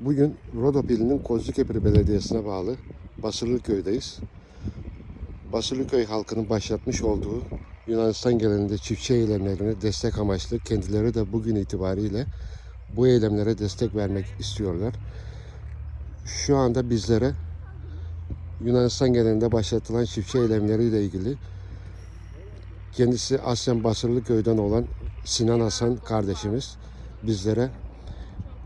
Bugün Rodop ilinin Kozlukepri Belediyesi'ne bağlı Basırlıköy'deyiz. Basırlıköy halkının başlatmış olduğu Yunanistan geleneğinde çiftçi eylemlerine destek amaçlı kendileri de bugün itibariyle bu eylemlere destek vermek istiyorlar. Şu anda bizlere Yunanistan geleneğinde başlatılan çiftçi eylemleriyle ilgili kendisi aslen Basırlıköy'den olan Sinan Hasan kardeşimiz bizlere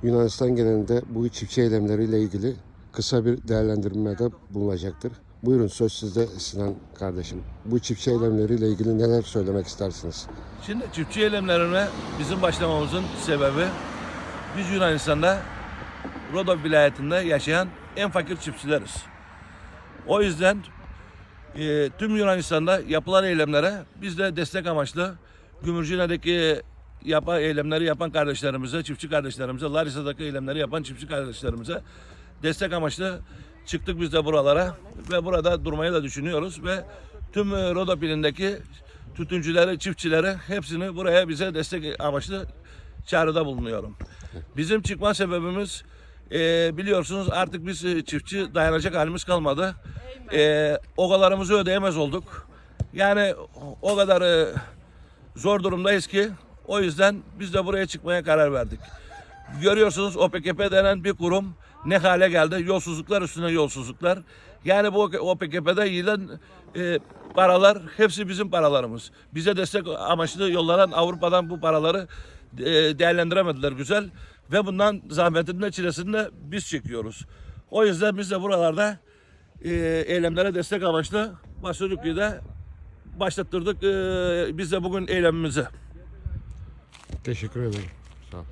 Yunanistan genelinde bu çiftçi eylemleriyle ilgili kısa bir değerlendirmede bulunacaktır. Buyurun söz sizde Sinan kardeşim. Bu çiftçi eylemleriyle ilgili neler söylemek istersiniz? Şimdi çiftçi eylemlerine bizim başlamamızın sebebi biz Yunanistan'da Rodop vilayetinde yaşayan en fakir çiftçileriz. O yüzden e, tüm Yunanistan'da yapılan eylemlere biz de destek amaçlı Gümürcine'deki yapan eylemleri yapan kardeşlerimize, çiftçi kardeşlerimize, Larissa'daki eylemleri yapan çiftçi kardeşlerimize destek amaçlı çıktık biz de buralara ve burada durmayı da düşünüyoruz ve tüm e, Rodop ilindeki tütüncüleri, çiftçileri hepsini buraya bize destek amaçlı çağrıda bulunuyorum. Bizim çıkma sebebimiz e, biliyorsunuz artık biz e, çiftçi dayanacak halimiz kalmadı. E, ogalarımızı ödeyemez olduk. Yani o kadar e, zor durumdayız ki o yüzden biz de buraya çıkmaya karar verdik. Görüyorsunuz OPKP denen bir kurum ne hale geldi? Yolsuzluklar üstüne yolsuzluklar. Yani bu OPKP'de yiyilen e, paralar hepsi bizim paralarımız. Bize destek amaçlı yollanan Avrupa'dan bu paraları e, değerlendiremediler güzel. Ve bundan zahmetini de çilesini de biz çekiyoruz. O yüzden biz de buralarda e, eylemlere destek amaçlı Başörükü'de başlattırdık. E, biz de bugün eylemimizi. Teşekkür ederim. Sağ ol.